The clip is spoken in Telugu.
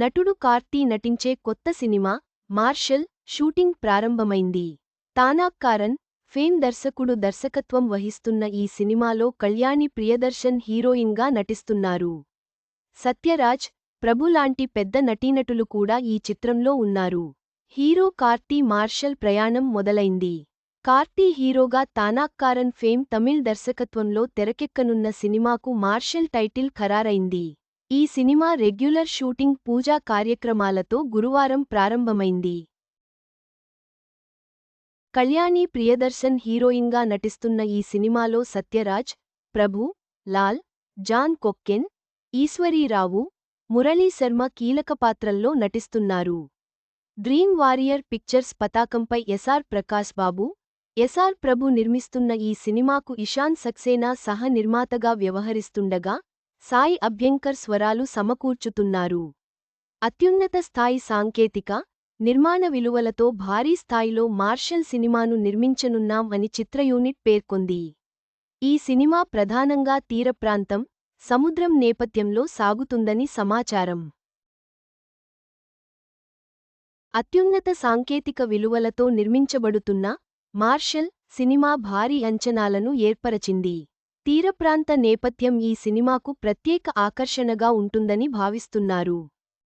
నటుడు కార్తీ నటించే కొత్త సినిమా మార్షల్ షూటింగ్ ప్రారంభమైంది. తానాక్కారన్ ఫేమ్ దర్శకుడు దర్శకత్వం వహిస్తున్న ఈ సినిమాలో కళ్యాణి ప్రియదర్శన్ హీరోయిన్గా నటిస్తున్నారు. సత్యరాజ్ ప్రభు లాంటి పెద్ద నటీనటులు కూడా ఈ చిత్రంలో ఉన్నారు. హీరో కార్తీ మార్షల్ ప్రయాణం మొదలైంది. కార్తీ హీరోగా తానాక్కారన్ ఫేమ్ తమిళ్ దర్శకత్వంలో తెరకెక్కనున్న సినిమాకు మార్షల్ టైటిల్ ఖరారైంది. ఈ సినిమా రెగ్యులర్ షూటింగ్ పూజా కార్యక్రమాలతో గురువారం ప్రారంభమైంది. కళ్యాణి ప్రియదర్శన్ హీరోయిన్గా నటిస్తున్న ఈ సినిమాలో సత్యరాజ్ ప్రభు లాల్ జాన్ కొక్కెన్ ఈశ్వరీరావు మురళీ శర్మ కీలక పాత్రల్లో నటిస్తున్నారు. డ్రీమ్ వారియర్ పిక్చర్స్ పతాకంపై ఎస్ఆర్ ప్రకాశ్ బాబు ఎస్ఆర్ ప్రభు నిర్మిస్తున్న ఈ సినిమాకు ఇషాన్ సక్సేనా సహ నిర్మాతగా వ్యవహరిస్తుండగా సాయి అభ్యంకర్ స్వరాలు సమకూర్చుతున్నారు. అత్యున్నత స్థాయి సాంకేతిక నిర్మాణ విలువలతో భారీ స్థాయిలో మార్షల్ సినిమాను నిర్మించనున్నాం అని చిత్ర యూనిట్ పేర్కొంది. ఈ సినిమా ప్రధానంగా తీరప్రాంతం సముద్రం నేపథ్యంలో సాగుతుందని సమాచారం. అత్యున్నత సాంకేతిక విలువలతో నిర్మించబడుతున్న మార్షల్ సినిమా భారీ అంచనాలను ఏర్పరచింది. తీరప్రాంత నేపథ్యం ఈ సినిమాకు ప్రత్యేక ఆకర్షణగా ఉంటుందని భావిస్తున్నారు.